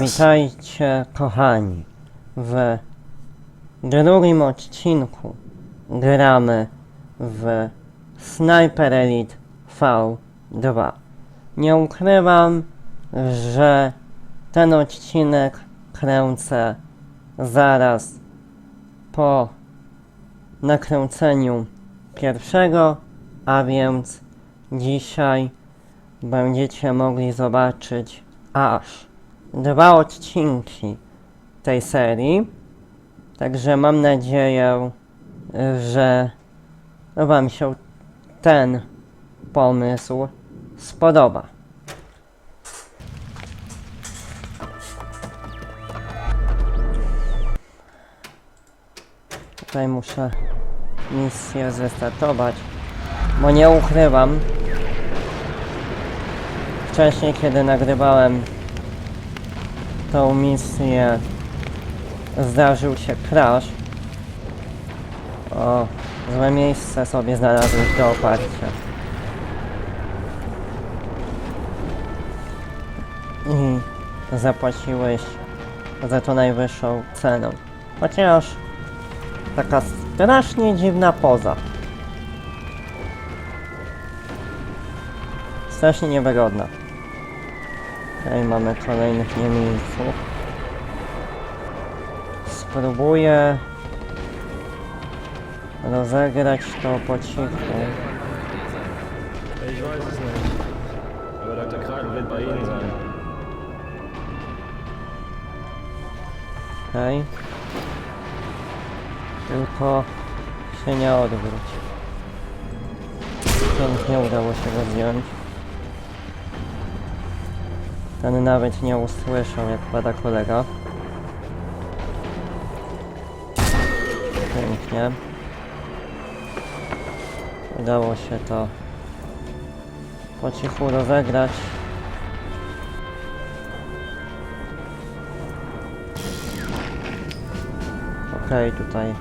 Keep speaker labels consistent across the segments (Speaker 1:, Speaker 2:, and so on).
Speaker 1: Witajcie kochani. W drugim odcinku gramy w Sniper Elite V2. Nie ukrywam, że ten odcinek kręcę zaraz po nakręceniu pierwszego, a więc dzisiaj będziecie mogli zobaczyć aż dwa odcinki tej serii. Także mam nadzieję, że Wam się ten pomysł spodoba. Tutaj muszę misję zrestartować, bo nie ukrywam, wcześniej kiedy nagrywałem tą misję zdarzył się crash. O, złe miejsce sobie znalazłeś do oparcia. I zapłaciłeś za to najwyższą cenę. Chociaż taka strasznie dziwna poza. Strasznie niewygodna. Okej, mamy kolejnych niemieńców. Spróbuję rozegrać to po cichu.
Speaker 2: Ich weiß es nicht. Aber Dr. Kraken wird bei Ihnen sein.
Speaker 1: Tylko się nie odwróć. Pięknie udało się go zdjąć. Ten nawet nie usłyszał jak pada kolega. Pięknie. Udało się to po cichu rozegrać. Okej, tutaj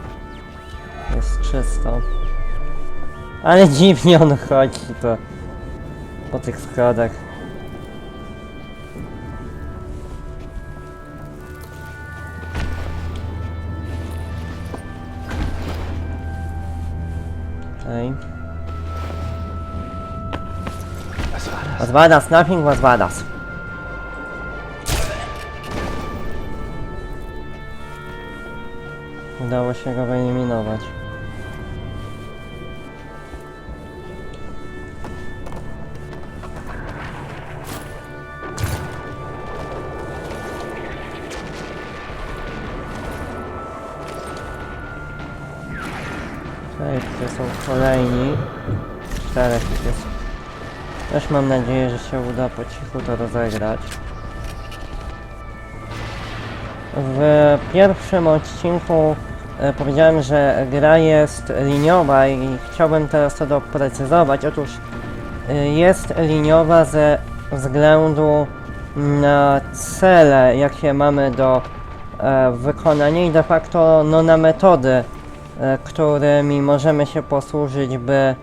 Speaker 1: jest czysto. Ale dziwnie on chodzi to po tych schodach. Was war das? Nothing, was war das? Udało się go wyeliminować. Tutaj są kolejni. Czterech jest. Też mam nadzieję, że się uda po cichu to rozegrać. W pierwszym odcinku e, powiedziałem, że gra jest liniowa i chciałbym teraz to doprecyzować. Otóż e, jest liniowa ze względu na cele, jakie mamy do e, wykonania i de facto no, na metody, którymi możemy się posłużyć, by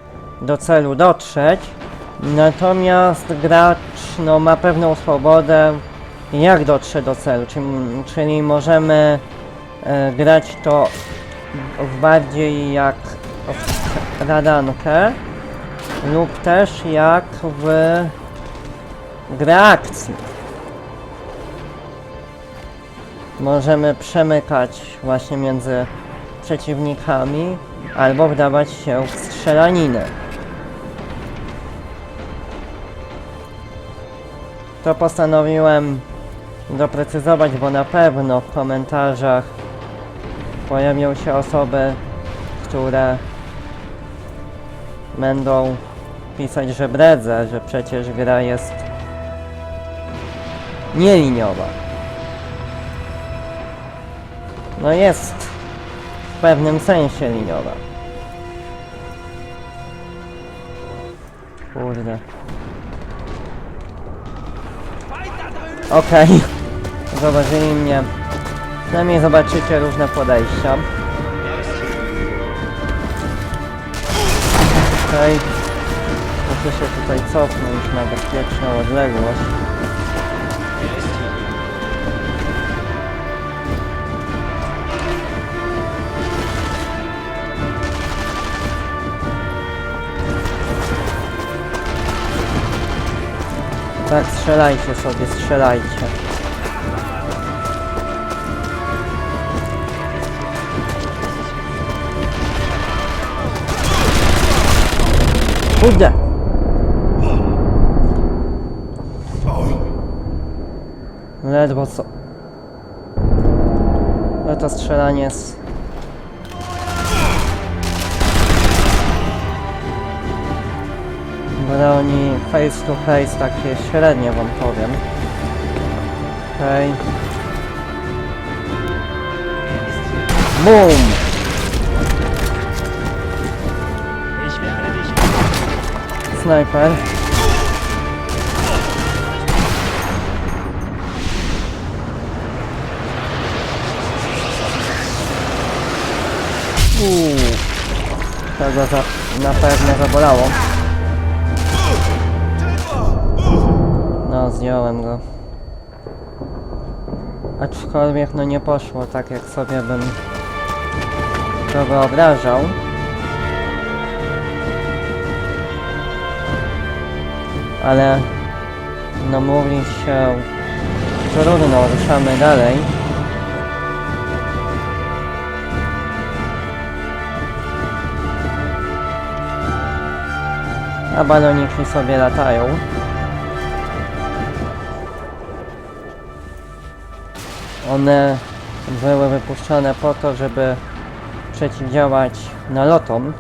Speaker 1: do celu dotrzeć. Natomiast gracz no, ma pewną swobodę, jak dotrze do celu, czyli, czyli możemy e, grać to w bardziej jak w radankę lub też jak w grę akcji. Możemy przemykać właśnie między przeciwnikami albo wdawać się w strzelaninę. To postanowiłem doprecyzować, bo na pewno w komentarzach pojawią się osoby, które będą pisać, że bredzę, że przecież gra jest nieliniowa. No jest w pewnym sensie liniowa. Kurde. Okej. Zauważyli mnie. Przynajmniej zobaczycie różne podejścia. Okej. Muszę się tutaj cofnąć na bezpieczną odległość. Tak, strzelajcie sobie, strzelajcie. Kurde! Ledwo co. Ale to strzelanie z... Broni face to face takie średnie wam powiem. Okej. Boom!
Speaker 3: Werde dich
Speaker 1: Snajper. Uuu. Tego za, na pewno zabolało. Zdjąłem go. Aczkolwiek no nie poszło tak jak sobie bym to wyobrażał. ale no mówi się trudno, ruszamy dalej. A baloniki sobie latają. One były wypuszczone po to, żeby przeciwdziałać nalotom.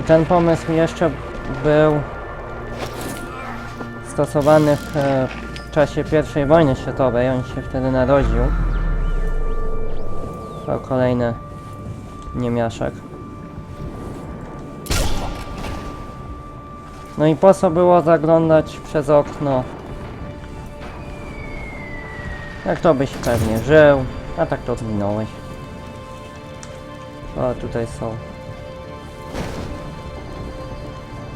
Speaker 1: I ten pomysł jeszcze był stosowany w, e, w czasie I wojny światowej. On się wtedy narodził. To kolejny niemiaszek. No i po co było zaglądać przez okno? Jak to byś pewnie żył, a tak to zginąłeś. O, tutaj są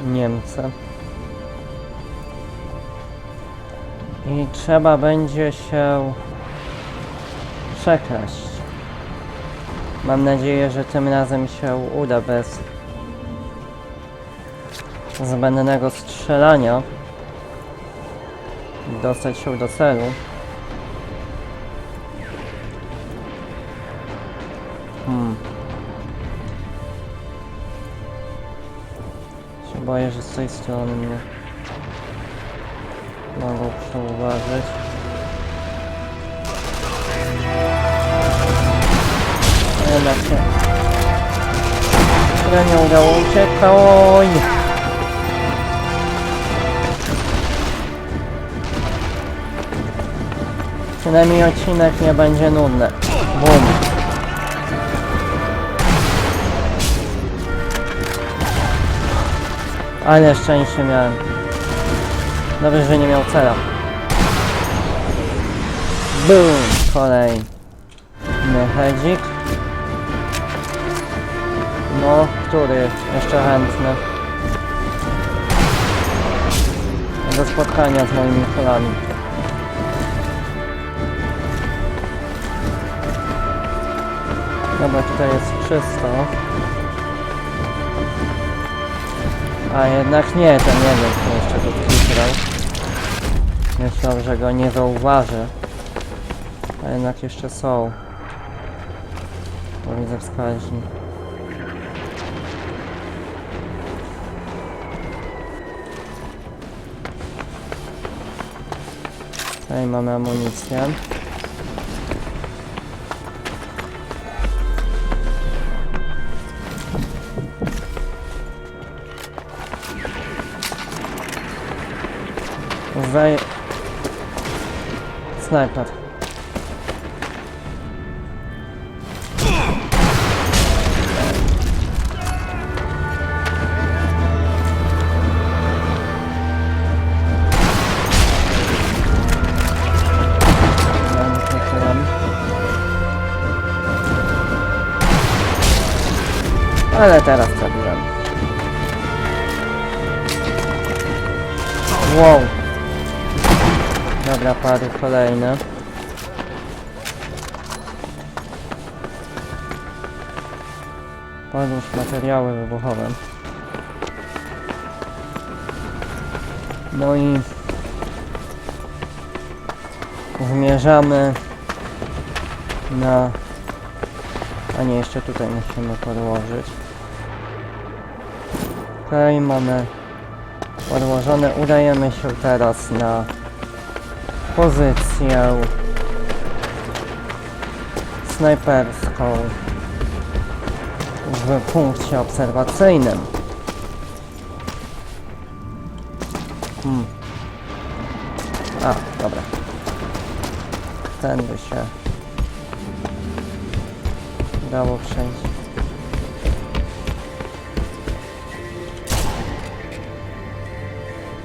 Speaker 1: Niemcy. I trzeba będzie się przekraść. Mam nadzieję, że tym razem się uda bez zbędnego strzelania dostać się do celu. Boję, że z tej strony mnie mogą przeuważyć. Jednak się... Tyle nie udało uciekać. Oj! Przynajmniej odcinek nie będzie nudny. Bum. Ale szczęście miałem. Dobrze, że nie miał cela. Boom! Kolejny hedzik. No, który jeszcze chętny. Do spotkania z moimi kolami. Dobra, tutaj jest czysto. A jednak nie, ten jeden kto jeszcze go kliknął. Myślał, że go nie zauważy. A jednak jeszcze są. Bo widzę wskaźnik. Tutaj mamy amunicję. Zaj... Snajper. Ale teraz trafiłem. Wow. Dobra, padł kolejny. Podłóż materiały wybuchowe. No i zmierzamy na... A nie, jeszcze tutaj musimy podłożyć. Okej, mamy podłożone. Udajemy się teraz na pozycję snajperską w punkcie obserwacyjnym. Hmm. A, dobra. Tędy się dało przejść.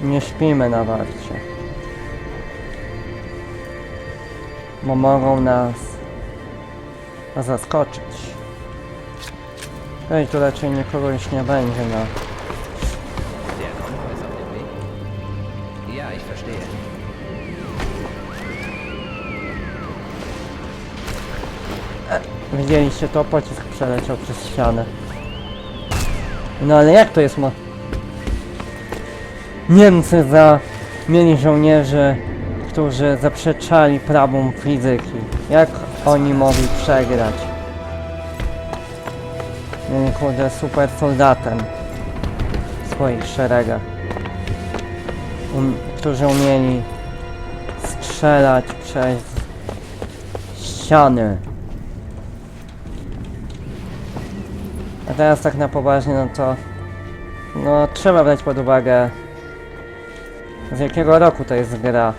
Speaker 1: Nie śpimy na warcie. Bo mogą nas zaskoczyć. Ej, tu raczej nikogo już nie będzie na...
Speaker 4: Ich verstehe.
Speaker 1: Widzieliście to? Pocisk przeleciał przez ścianę. No ale jak to jest mo... Niemcy za... mieli żołnierzy, którzy zaprzeczali prawom fizyki. Jak oni mogli przegrać? Mieli kurde super soldatem w swoich szeregach. Um, którzy umieli strzelać przez ściany. A teraz tak na poważnie, no to... No, trzeba brać pod uwagę... Z jakiego roku to jest gra.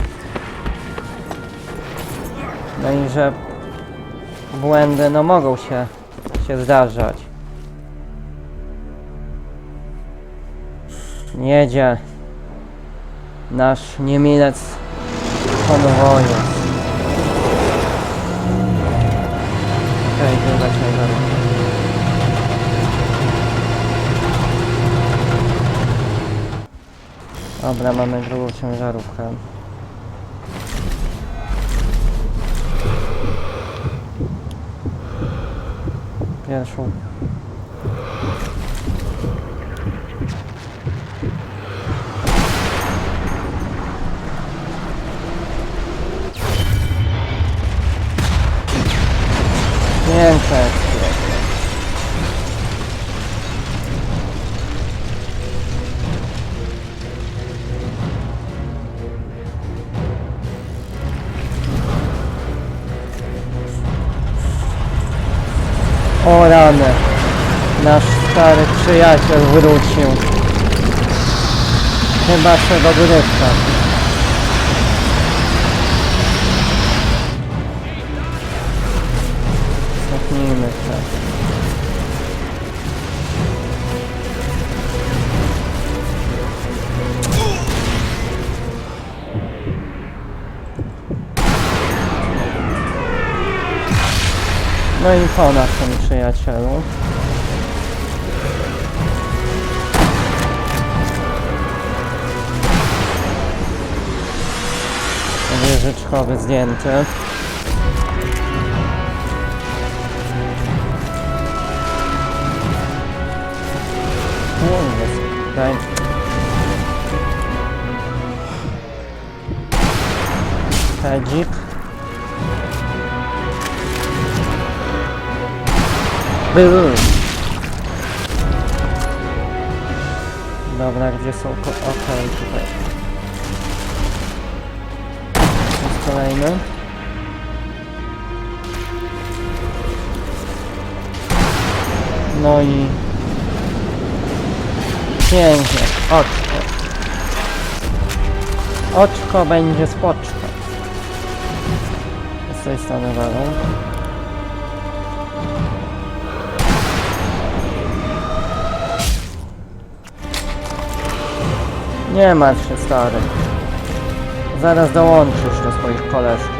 Speaker 1: No i że... Błędy, no mogą się... się zdarzać. Jedzie... Nasz niemilec konwoju. Okej, druga ciężarówka. Dobra, mamy drugą ciężarówkę. Yeah, sure. Piękne. O rany. Nasz stary przyjaciel wrócił. Chyba się dogrywka. Cofnijmy się. No i po naszym przyjacielu. Wieżyczkowy zdjęty. Tutaj. Hedzik. Był. Dobra, gdzie są ko... Okej, tutaj. Jest kolejny. No i... Pięknie. Oczko. Oczko będzie spoczko. Z tej strony walą. Nie martw się stary. Zaraz dołączysz do swoich koleżków.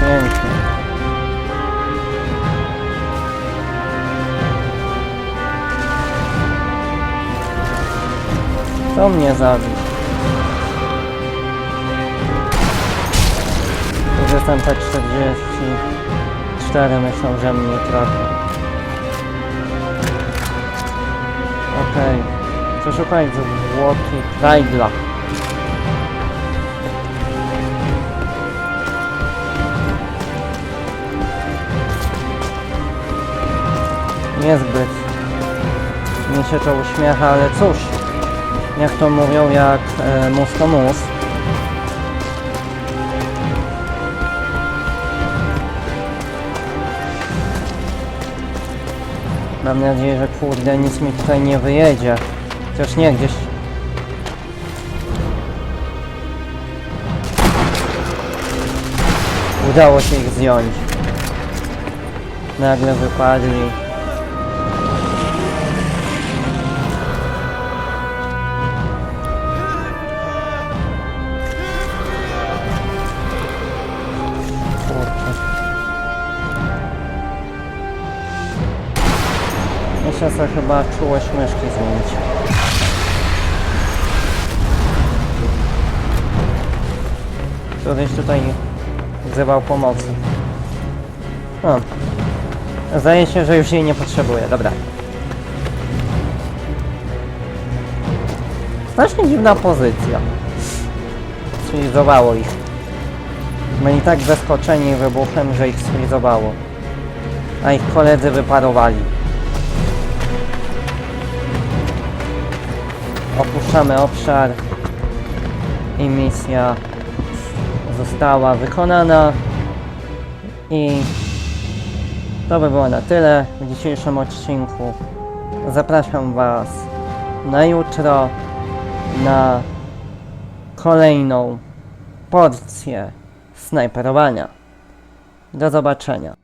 Speaker 1: Pięknie. To mnie zabił. Tu jestem P40 4 myślą, że mnie trafią. Okej. Przeszukaj zwłoki Kraigla. Niezbyt mi się to uśmiecha, ale cóż, jak to mówią, jak e, mus to mus. Mam nadzieję, że kurde nic mi tutaj nie wyjedzie. Chociaż nie gdzieś. Udało się ich zdjąć. Nagle wypadli. Sobie chyba czułość myszki zmienić. Któryś tutaj wzywał pomocy. O. Zdaje się, że już jej nie potrzebuję. Dobra. Strasznie dziwna pozycja. Sfrizowało ich. Byli tak zaskoczeni wybuchem, że ich sfrizowało. A ich koledzy wyparowali. Opuszczamy obszar i misja została wykonana i to by było na tyle w dzisiejszym odcinku. Zapraszam Was na jutro na kolejną porcję snajperowania. Do zobaczenia.